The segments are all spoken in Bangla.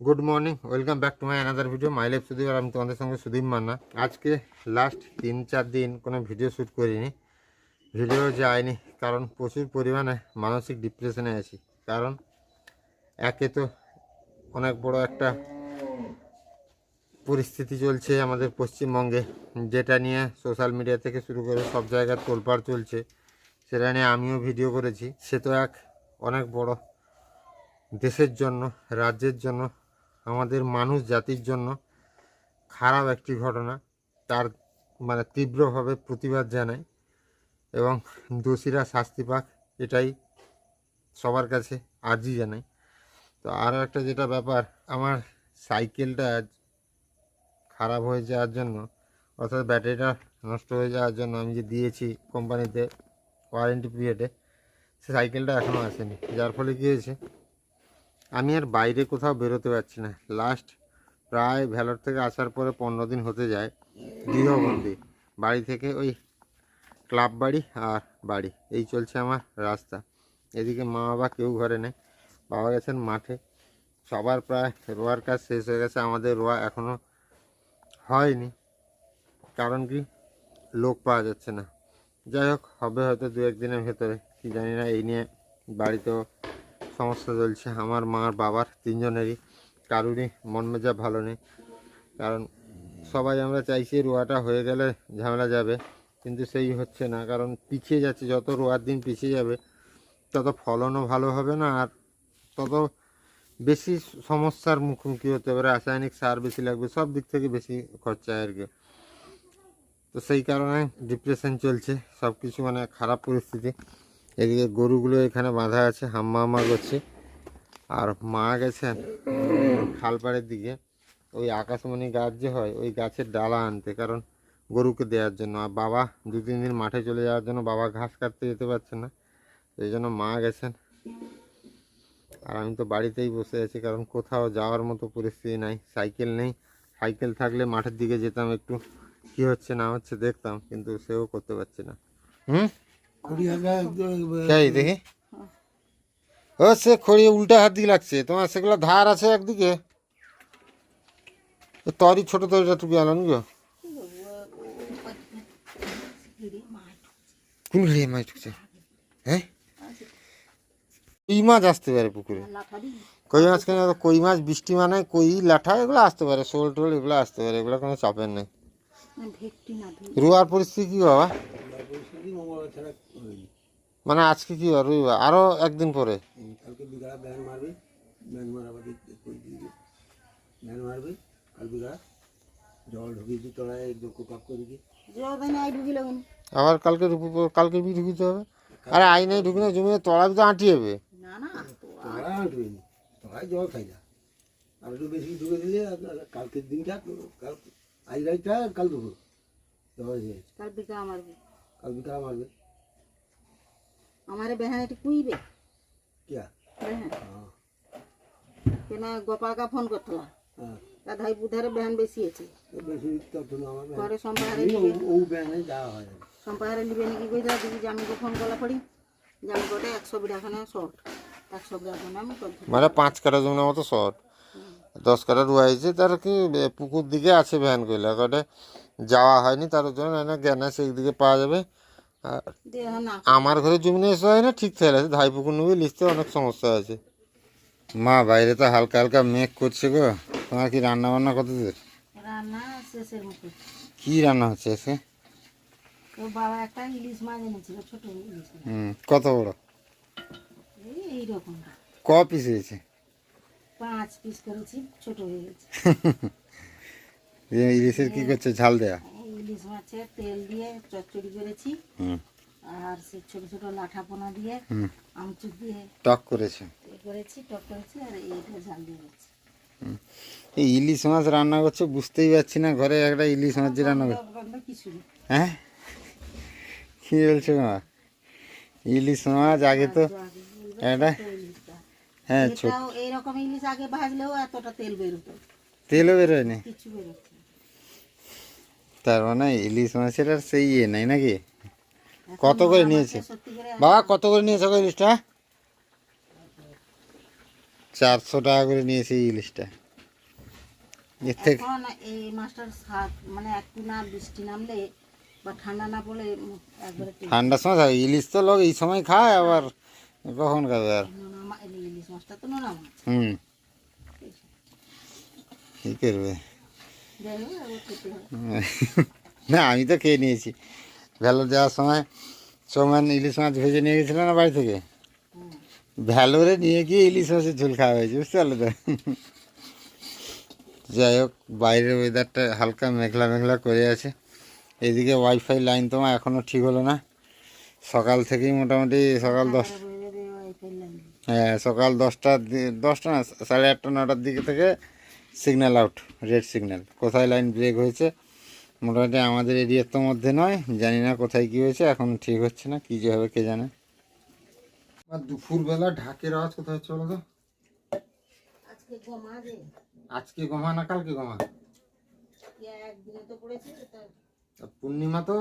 Good morning welcome back to my another video my life Sudip আর আমি তোমাদের সঙ্গে সুদীপ মান্না। আজকে লাস্ট তিন চার দিন কোনো ভিডিও শ্যুট করিনি। ভিডিও যায়নি, কারণ প্রচুর পরিমাণে মানসিক ডিপ্রেশনে আছি। কারণ একে তো অনেক বড় একটা পরিস্থিতি চলছে আমাদের পশ্চিমবঙ্গে, যেটা নিয়ে সোশ্যাল মিডিয়া থেকে শুরু করে সব জায়গায় তোলপাড় চলছে, সেটা নিয়ে আমিও ভিডিও করেছি। সে তো এক অনেক বড় দেশের জন্য, রাজ্যের জন্য আমাদের মানুষ জাতির জন্য খারাপ একটি ঘটনা। তার মানে তীব্রভাবে প্রতিবাদ জানাই এবং দোষীরা শাস্তি পাক, এটাই সবার কাছে আর্জি জানাই তো আরও একটা যেটা ব্যাপার, আমার সাইকেলটা খারাপ হয়ে যাওয়ার জন্য, অর্থাৎ ব্যাটারিটা নষ্ট হয়ে যাওয়ার জন্য আমি যে দিয়েছি কোম্পানিতে ওয়ারেন্টি পিরিয়ডে, সে সাইকেলটা এখনও আসেনি, যার ফলে কী হয়েছে আমি আর বাইরে কোথাও বেরোতে পারছি না। লাস্ট প্রায় ভ্যালোর থেকে আসার পরে পনেরো দিন হতে যায় গৃহবন্দী। বাড়ি থেকে ওই ক্লাব বাড়ি আর বাড়ি। এই চলছে আমার রাস্তা। এদিকে মা বাবা কেউ ঘরে নেই। বাবা গেছেন মাঠে। সবার প্রায় রোয়ার কাজ শেষ হয়ে গেছে। আমাদের রোয়া এখনও হয়নি। কারণ কি? লোক পাওয়া যাচ্ছে না। যাই হোক, হবে হয়তো দু একদিনের ভেতরে। কি জানি না, এই নিয়ে বাড়িতেও সমস্যা চলছে। আমার মার বাবার তিনজনেরই। কারুরই মন মেজা ভালো নেই। কারণ সবাই আমরা চাইছি রোয়াটা হয়ে গেলে ঝামেলা যাবে। কিন্তু সেই হচ্ছে না। কারণ পিছিয়ে যাচ্ছে। যত রোয়ার দিন পিছিয়ে যাবে, তত ফলনও ভালো হবে না। আর তত বেশি সমস্যার মুখোমুখি হতে পারে রাসায়নিক সার বেশি লাগবে। সব দিক থেকে বেশি খরচা আর কি। তো সেই কারণে ডিপ্রেশন চলছে। সব কিছু মানে খারাপ পরিস্থিতি। এদিকে গরুগুলো এখানে বাঁধা আছে হাম্মা হাম্মা করছে। আর মা গেছেন উম, খালপাড়ের দিকে। ওই আকাশমণি গাছ যে হয় ওই গাছের ডালা আনতে কারণ গরুকে দেওয়ার জন্য। আর বাবা দু তিন দিন মাঠে চলে যাওয়ার জন্য বাবা ঘাস কাটতে যেতে পারছে না এই জন্য মা গেছেন। আর আমি তো বাড়িতেই বসে আছি কারণ কোথাও যাওয়ার মতো পরিস্থিতি নাই সাইকেল নেই। সাইকেল থাকলে মাঠের দিকে যেতাম একটু কি হচ্ছে না হচ্ছে দেখতাম কিন্তু সেও করতে পারছে না। হুম? তাই দেখি। ও সে খড়িয়ে উল্টা হাত দিকে লাগছে। তোমার সেগুলো ধার আছে একদিকে? তরি ছোট তরিটা টুকি আলো গো কোন ঘিরে মাছ ঢুকছে? হ্যাঁ? কই মাছ আসতে পারে পুকুরে? কই মাছ কেন? কই মাছ বৃষ্টি মানে কই লাঠা এগুলো আসতে পারে। শোল টোল এগুলো আসতে পারে। এগুলো কোনো চাপের নেই। রুয়ার পরিস্থিতি কি বাবা? মানে আজকে কি বার রবিবার? আরও একদিন পরে। কালকে বিঘা ব্যান মারবে ব্যান মারাবার ব্যান মারবে কাল বিঘা জল ঢুকিয়েছি তলায় দুঃখ পাক করে দিই আবার কালকে কালকে বি ঢুকিতে হবে। আরে আই নাই ঢুকি না জমি তলা তো আঁটি যাবে তলায় আঁটবে নি তলায় জল খাই না। আর একটু বেশি ঢুকে দিলে কালকের দিনটা কাল আজ রাতটা কাল দুপুর। জল হয়ে কাল বিকা মারবে। কাল বিঘা মারবে। আমারে বেহান একটু কুইবে। কিয়া? বেহান। হ্যাঁ কেন গোপালকা ফোন করতলা। হ্যাঁ। তা ধাই বুধারে বেহান বেশি আছে। তো বেশি তখন আমার ব্যান- ঘরে সম্পাহারে ও- ব্যানে যাওয়া হয়। সম্পাহারে নিবে নাকি কই দা দিদি জামিকে ফোন করা পড়ি। জামি কোটে একশো বিড়াখানে শর্ট একশো বিড়াখানে আমি করতে মানে পাঁচ কাটা জমির মতো শর্ট দশ কাটা রুয়াইছে তার কি পুকুর দিকে আছে ভ্যান কইলা। কটে যাওয়া হয়নি তার জন্য না জ্ঞান আছে দিকে পাওয়া যাবে। আমার ঘরে জমি এসে হয় না ঠিক থাকে আছে। ধাই পুকুর নেবে লিখতে অনেক সমস্যা আছে। মা বাইরে তো হালকা হালকা মেঘ করছে গো। তোমার কি রান্না বান্না কত দূর কি রান্না হচ্ছে এসে বাবা একটা ইলিশ মাছ এনেছিল ছোট হুম কত বড়? এইরকম ক পিস হয়েছে? পাঁচ পিস করেছি ছোট হয়ে গেছে। ইলিশের কি করছে? ঝাল দেয়া? ইলিশ মাছের তেল দিয়ে চচ্চড়ি করেছি। আর সে ছোট ছোট লাঠা পোনা দিয়ে আমচুর দিয়ে টক করেছে? করেছি টক করেছি আর এইটা ঝাল দিয়ে দিচ্ছি এই ইলিশ মাছ রান্না করছ বুঝতেই পারছি না ঘরে একটা ইলিশ মাছ রান্না করছে। হ্যাঁ? কি বলছো মা? ইলিশ মাছ আগে তো একটা হ্যাঁ এইরকম ইলিশ আগে ভাজলেও এতটা তেল বেরোতো। তেলও বেরোয়নি? কিছু। তার মানে ইলিশ মাছের আর সেই ইয়ে নাই নাকি? কত করে নিয়েছে? বাবা কত করে নিয়েছে গো ইলিশটা? চারশো টাকা করে নিয়েছে এই ইলিশটা। এর থেকে এই মাছটার স্বাদ মানে একটু না বৃষ্টি নামলে বা ঠান্ডা না পড়লে একবারে ঠান্ডার সময় থাকে ইলিশ তো লোক এই সময় খায় আবার কখন খাবে আর? নোনা মা- এই ইলিশ মাছটা তো নোনা মাছ। হুম। কী করবে? না আমি তো খেয়ে নিয়েছি ভ্যালোর যাওয়ার সময় সোমান ইলিশ মাছ ভেজে নিয়ে গেছিল না বাড়ি থেকে। ভ্যালোরে নিয়ে গিয়ে ইলিশ মাছের ঝোল খাওয়া হয়েছে বুঝতে পারলে তো যাই হোক বাইরের ওয়েদারটা হালকা মেঘলা মেঘলা করে আছে এদিকে ওয়াইফাই লাইন তোমার এখনও ঠিক হলো না সকাল থেকেই মোটামুটি সকাল দশ। হ্যাঁ সকাল দশটার দি- দশটা না সাড়ে আটটা নটার দিকে থেকে সিগন্যাল আউট রেড সিগন্যাল কোথায় লাইন ব্রেক হয়েছে? মোটামুটি আমাদের এরিয়ার তো মধ্যে নয় জানি না কোথায় কী হয়েছে এখন ঠিক হচ্ছে না কী যে হবে কে জানে। আর দুপুরবেলা ঢাকের আওয়াজ কোথায় হচ্ছে বলো তো? আজকে গমা আজকে গমা না কালকে গমা তো পড়েছে তা পূর্ণিমা তো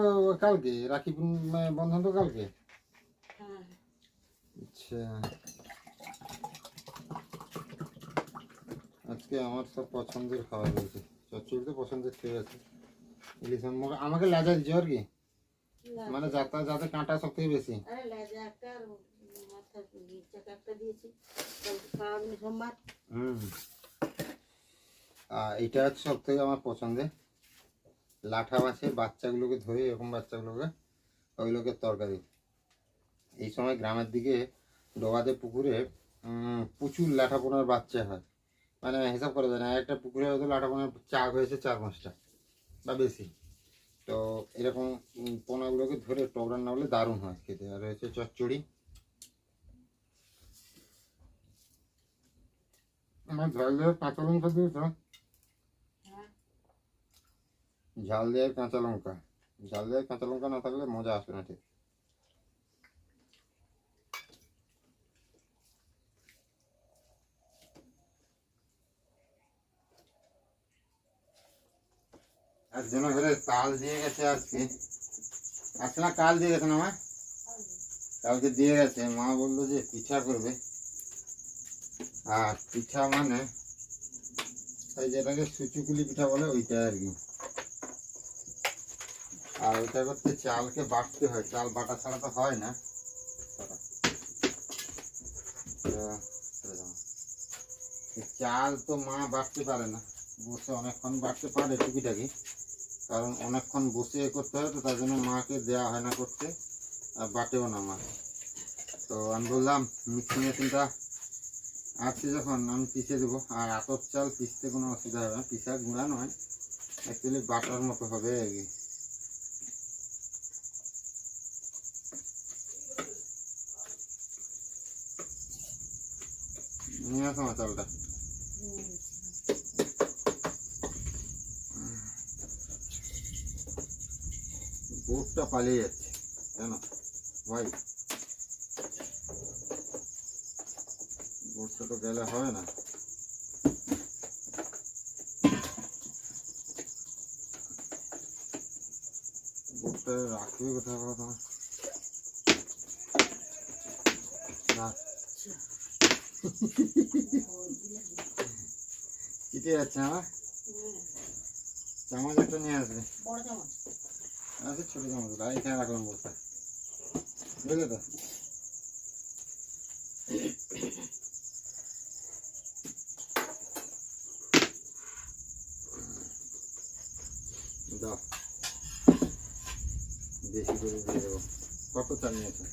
কালকে রাখি পূর্ণিমা বন্ধন তো কালকে? হ্যাঁ। আচ্ছা। আজকে আমার সব পছন্দের খাবার রয়েছে। চচ্চড়ি তো পছন্দের ঠিক আছে। ইলিশ আমাকে লাজা দিচ্ছে আর কি? মানে যাতা যাতে কাঁটা সব থেকে বেশি। লেজা হুম। আর এটা হচ্ছে সব থেকে আমার পছন্দের। লাঠা মাছের বাচ্চাগুলোকে ধরে এরকম বাচ্চাগুলোকে ওইগুলোকে তরকারি। এই সময় গ্রামের দিকে ডোবাতে পুকুরে প্রচুর লাঠা পোনার বাচ্চা হয়। মানে হিসাব করা যায় না একটা পুকুরে হয়তো লাঠা পোনার চাক হয়েছে চার পাঁচটা বা বেশি। তো এরকম উম, পোনাগুলোকে ধরে টক রান্না করলে দারুণ হয় খেতে। আর হচ্ছে চচ্চড়ি। আমার ঝাল দেওয়ার কাঁচা লঙ্কা দিয়েছ? হ্যাঁ। ঝাল দেওয়ার কাঁচা লঙ্কা। ঝাল দেওয়ার কাঁচা লঙ্কা না থাকলে মজা আসবে না ঠিক। একজনের ঘরে তাল দিয়ে গেছে আজকে। আজকে না কাল দিয়ে গেছে না মা? কালকে দিয়ে গেছে। মা বলল যে পিঠা করবে। আর পিঠা মানে এই যেটাকে সুচুকুলি পিঠা বলে, ওইটা আর কি। আর ওইটা করতে চালকে বাটতে হয়। চাল বাটা ছাড়া তো হয় না। চাল তো মা বাটতে পারে না। বসে অনেকক্ষণ বাটতে পারে টুকিটাকি। কারণ অনেকক্ষণ বসে এ করতে হয় তো তার জন্য মাকে দেওয়া হয় না করতে, আর বাটেও না মা। তো আমি বললাম মিক্সি মেশিনটা আছে যখন, আমি পিষে দেবো। আর আতর চাল পিষতে কোনো অসুবিধা হবে না পিসা গুঁড়া নয় অ্যাকচুয়ালি বাটার মতো হবে আর নিয়ে আসো চালটা। বোটটা পালিয়ে যাচ্ছে কেন? ভাই বোটটা তো গেলে হবে না। বোটটা রাখবে কোথায় বলো তোমার না। কিটে যাচ্ছে আমার? চামচ একটা নিয়ে আসবে। বড় চামচ। আচ্ছা ছোটো চামচটা এখানে রাখলাম বোটটা বুঝলে তো? দাও। বেশি করে দিয়ে দেবো। কত চাল নিয়েছো?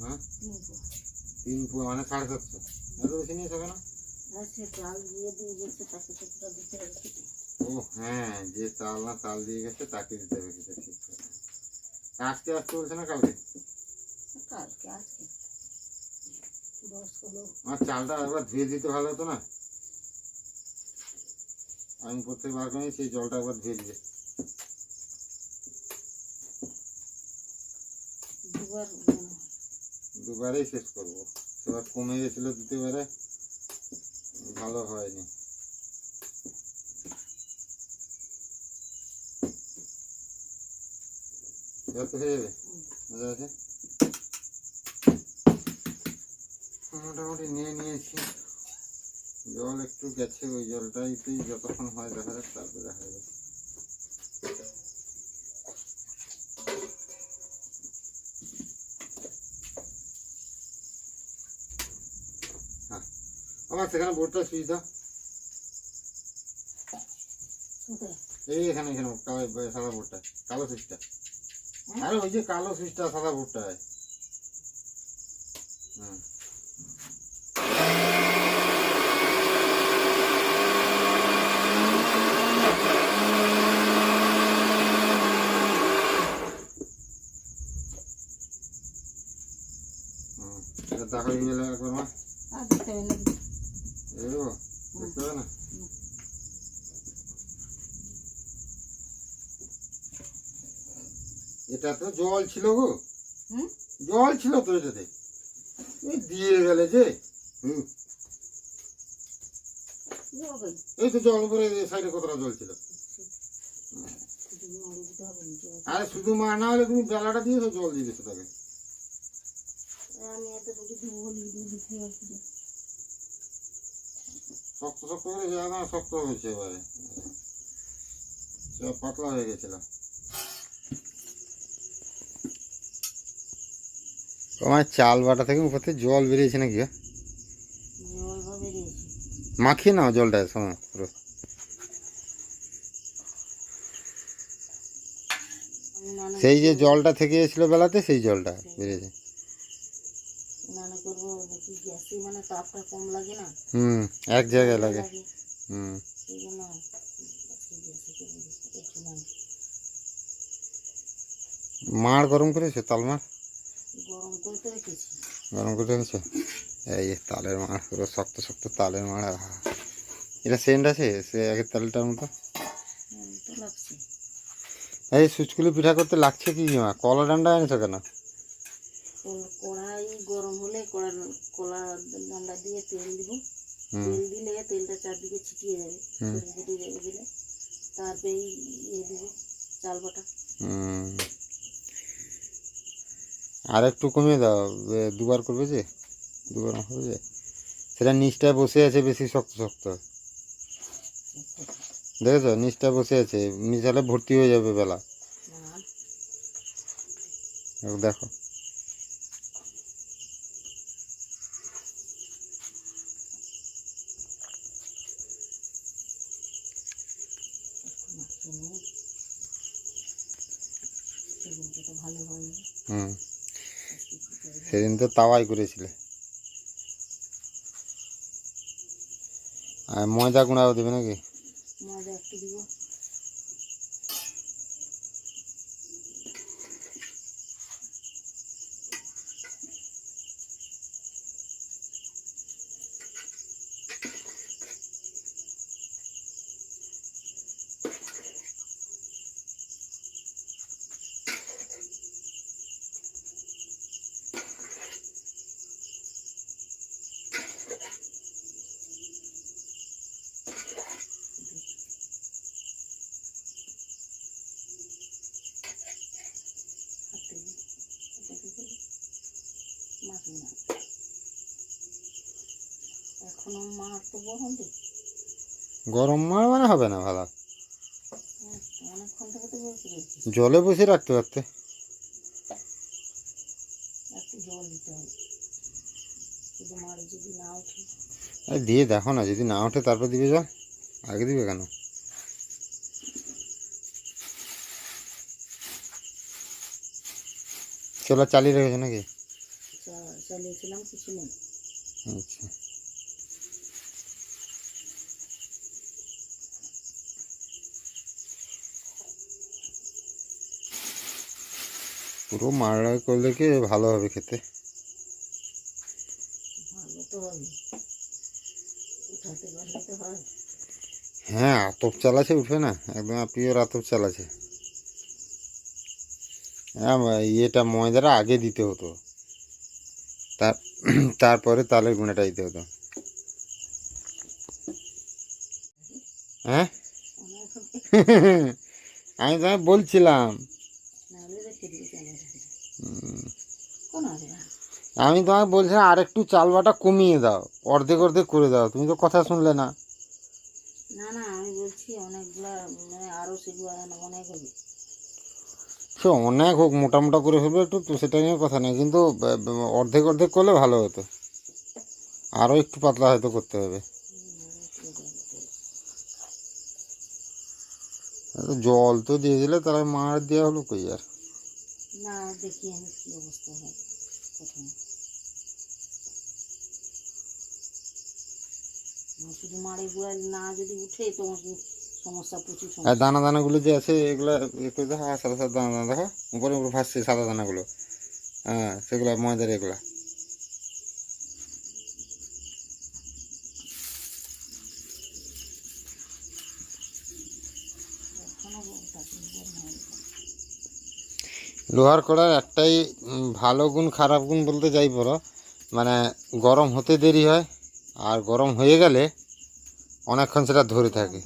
হ্যাঁ? তিন পোয়া। পুয়া মানে সাড়ে সাতশো। এত বেশি নিয়েছো কেন? চাল দিয়ে দিয়ে গেছে তাকে সেটা দিতে? ও হ্যাঁ যে চাল না চাল দিয়ে গেছে তাকে দিতে হবে সেটা ঠিক কথা। আজকে আসতে বলছে না কালকে? কালকে আজকে। আমার চালটা একবার ধুয়ে দিতে ভালো হতো না। আমি প্রত্যেকবার করে সেই জলটা একবার ধুয়ে দিয়ে দুবার। দুবারেই শেষ করব। সেবার কমে গেছিল দ্বিতীয়বারে ভালো হয়নি। এবার তো হয়ে যাবে মজা আছে মোটামুটি নিয়ে নিয়েছি জল একটু গেছে ওই জলটাইতেই যতক্ষণ হয় দেখা যাক তারপরে দেখা যাবে হ্যাঁ আমার সেখানে বোর্ডটা সুইচ দাও কোথায়? এই এখানে এখানে কালো সাদা বোর্ডটা কালো সুইচটা আরে ওই যে কালো সুইচটা সাদা বোর্ডটা হুম। হুম, এটা এই গেলে একবার মা। আর দেখতে হবে না এই দেবো দেখতে হবে না এটা তো জল ছিল গো। হুম? জল ছিল তো এটাতে। দিয়ে গেলে যে হুম। এই তো জল উপরে সাইডে কতটা জল ছিল। আরে শুধু মা না হলে তুমি বেলাটা দিয়েছ জল দিয়ে দিয়েছ তাকে শক্ত শক্ত করে না শক্ত হয়েছে এবারে। পাতলা হয়ে গেছিল। আমার চাল বাটা থেকে উপর থেকে জল বেরিয়েছে নাকি মাখিয়ে নাও জলটা সময় পুরো। সেই যে জলটা থেকে এসেছিল বেলাতে, সেই জলটা বেরিয়েছে। হুম, এক জায়গায় লাগে। হুম। মাড় গরম করেছ তাল মাড় গরম করে রেখেছি। এই তালের মাড় পুরো শক্ত শক্ত তালের মাড়। এটা সেন্ট আছে? সে আগের তালটার মতো? লাগছে। এই সুচকুলি পিঠা করতে লাগছে কি মা? কলা ডান্ডা এনেছো কেন? কড়াই গরম হলে কড়া কলা ডান্ডা দিয়ে তেল দিব। তেল দিলে তেলটা চারদিকে ছিটিয়ে যাবে। ছিটিয়ে দিলে। তারপরে ইয়ে দিব চাল বাটা। হুম। আর একটু কমিয়ে দাও দুবার করবে যে, দুবার হবে যে। সেটা নিচটায় বসে আছে বেশি শক্ত শক্ত। দেখেছ? নিচটা বসে আছে। মিশালে ভর্তি হয়ে যাবে বেলা। দেখো। হুম। সেদিন তো তাওয়াই করেছিলে। আর ময়দা গুঁড়াও দেবে নাকি? ময়দা একটু দিব হাতে এটাকে করে মাখি না এখনও মার তো গরম মার মানে হবে না ভালো। অনেকক্ষণ থেকে তো বসে জলে বসে রাখতে পারতে একটু জল দিতে হবে। শুধু মাড়ি যদি না ওঠে। আরে দিয়ে দেখো না যদি না ওঠে তারপর দিবে জল? আগে দিবে কেন? চলা চালিয়ে রেখেছো নাকি? চালিয়েছিলাম কিছু নেই আচ্ছা। পুরো মারা করলে কি ভালো হবে। খেতে হয়। আতপ চাল আছে উঠবে না। একদম পিওর আতপ চাল আছে হ্যাঁ ইয়েটা ময়দাটা আগে দিতে হতো। তার তারপরে তালের গুঁড়াটা দিতে হতো। হ্যাঁ? আমি তোমায় বলছিলাম নাহলে রেখে দিবি কেন রেখে দিবি উম, কোন হবে না আমি তোমাকে বলছিলাম আর একটু চাল বাটা কমিয়ে দাও অর্ধেক অর্ধেক করে দাও তুমি তো কথা শুনলে না। না না আমি বলছি অনেকগুলা মানে আরও শিখব অনেক হবে। সে অনেক হোক মোটা মোটা করে ফেলবে একটু তো সেটা নিয়ে কথা নেই কিন্তু অর্ধেক অর্ধেক করলে ভালো হতো। আরও একটু পাতলা হয়তো করতে হবে। জল তো দিয়ে দিলে তাহলে মার দেওয়া হলো কই আর? না দেখি আমি কী অবস্থা হয়। প্রথমে। শুধু মাড়ি গুড়াই না যদি উঠে তোমার সমস্যা প্রচুর আর দানা দানাগুলো যে আছে এগুলো এ করে দেখো সাদা সাদা দানা দানা দেখো। উপরে উপরে ভাসছে সাদা দানাগুলো। হ্যাঁ সেগুলো ময়দার এগুলা। লোহার কড়ার একটাই ভালো গুণ খারাপ গুণ বলতে যাই বড় মানে গরম হতে দেরি হয়। আর গরম হয়ে গেলে অনেকক্ষণ সেটা ধরে থাকে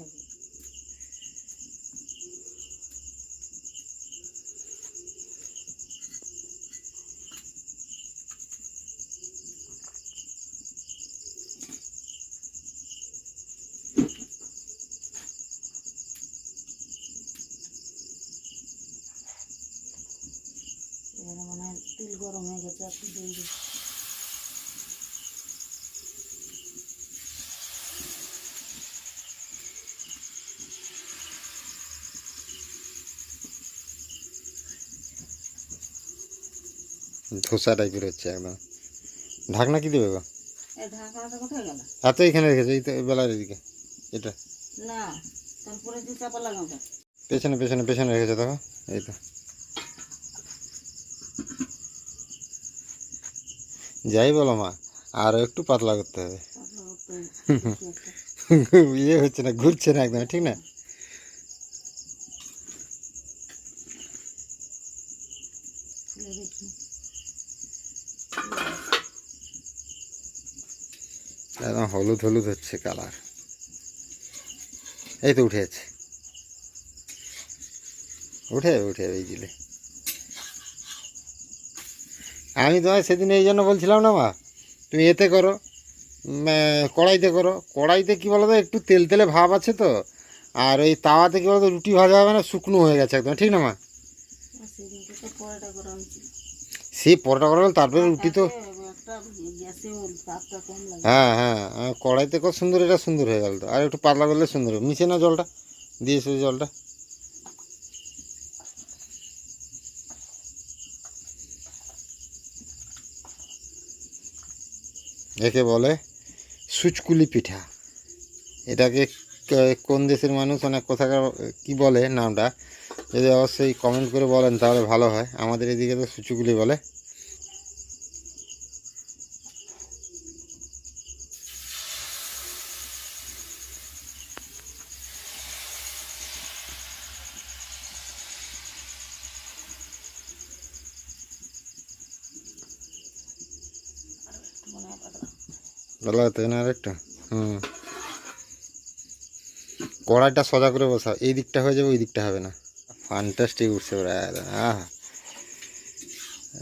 এবারে মনে হয় তেল গরম হয়ে গেছে একটু দিয়ে দিই। ধোসা টাইপের হচ্ছে একদম। ঢাকনা কি দেবে গো? এই ঢাকাটা কোথায় গেল? এত এখানে রেখেছে এই তো বেলার এদিকে এটা। পেছনে পেছনে পেছনে রেখেছে দেখো এই তো। যাই বলো মা আরও একটু পাতলা করতে হবে। ইয়ে হচ্ছে না ঘুরছে না একদম ঠিক না খুলে দেখি একদম হলুদ হলুদ হচ্ছে কালার। এই তো উঠে যাচ্ছে উঠে উঠে এই দিলে। আমি তোমায় সেদিন এই জন্য বলছিলাম না মা, তুমি এতে করো কড়াইতে করো। কড়াইতে কি বলো তো একটু তেল তেলে ভাব আছে তো। আর ওই তাওয়াতে কি বলো তো রুটি ভাজা হবে না, শুকনো হয়ে গেছে একদম, ঠিক না মা আর সেদিনকে তো পরোটা করা হয়েছিল সেই পরোটা করা হলো, তারপরে রুটি তো লাগে। হ্যাঁ হ্যাঁ কড়াইতে কত সুন্দর এটা সুন্দর হয়ে গেল তো। আর একটু পাতলা করলে সুন্দর হবে। মিশে না জলটা দিয়েছে জলটা। একে বলে সুচকুলি পিঠা। এটাকে কোন দেশের মানুষ অনেক কোথাকার কি বলে নামটা? যদি অবশ্যই কমেন্ট করে বলেন তাহলে ভালো হয়। আমাদের এদিকে তো সুচুকুলি বলে। হুম। কড়াইটা সোজা করে বসা এই দিকটা হয়ে যাবে, ওই দিকটা হবে না। ফান্টাস্টিক উঠছে ওরা আহা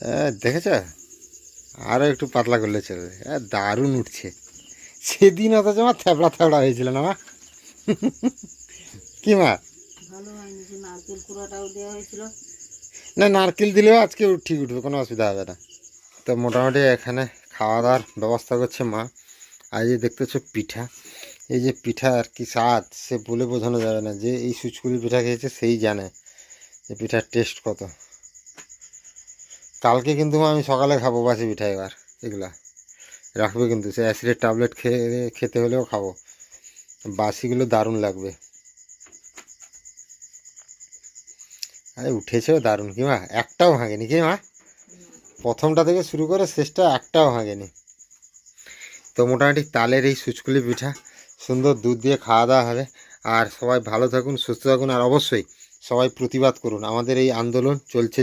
এ, দেখেছ? আরও একটু পাতলা করলে চলবে। এ, দারুণ উঠছে। সেদিন অথচ আমার থ্যাবড়া থ্যাবড়া হয়েছিল না মা? কি মা? না নারকেল দিলেও আজকে ঠিক উঠবে কোনো অসুবিধা হবে না। তো মোটামুটি এখানে খাওয়া দাওয়ার ব্যবস্থা করছে মা। আর যে দেখতেছো পিঠা এই যে পিঠা আর কি স্বাদ সে বলে বোঝানো যাবে না যে এই সুচকুলি পিঠা খেয়েছে সেই জানে। যে পিঠার টেস্ট কত? কালকে কিন্তু আমি সকালে খাব বাসি পিঠা এবার, এগুলা। রাখবে কিন্তু, সে অ্যাসিডের ট্যাবলেট খেয়ে, খেতে হলেও খাব। বাসিগুলো দারুণ লাগবে। আরে উঠেছেও দারুণ কি মা? একটাও ভাঙেনি কি মা? প্রথমটা থেকে শুরু করে শেষটা একটাও ভাঙেনি। তো মোটামুটি তালের এই সুচকুলি পিঠা, সুন্দর দুধ দিয়ে খাওয়া দাওয়া হবে। আর সবাই ভালো থাকুন, সুস্থ থাকুন, আর অবশ্যই সবাই প্রতিবাদ করুন। আমাদের এই আন্দোলন চলছে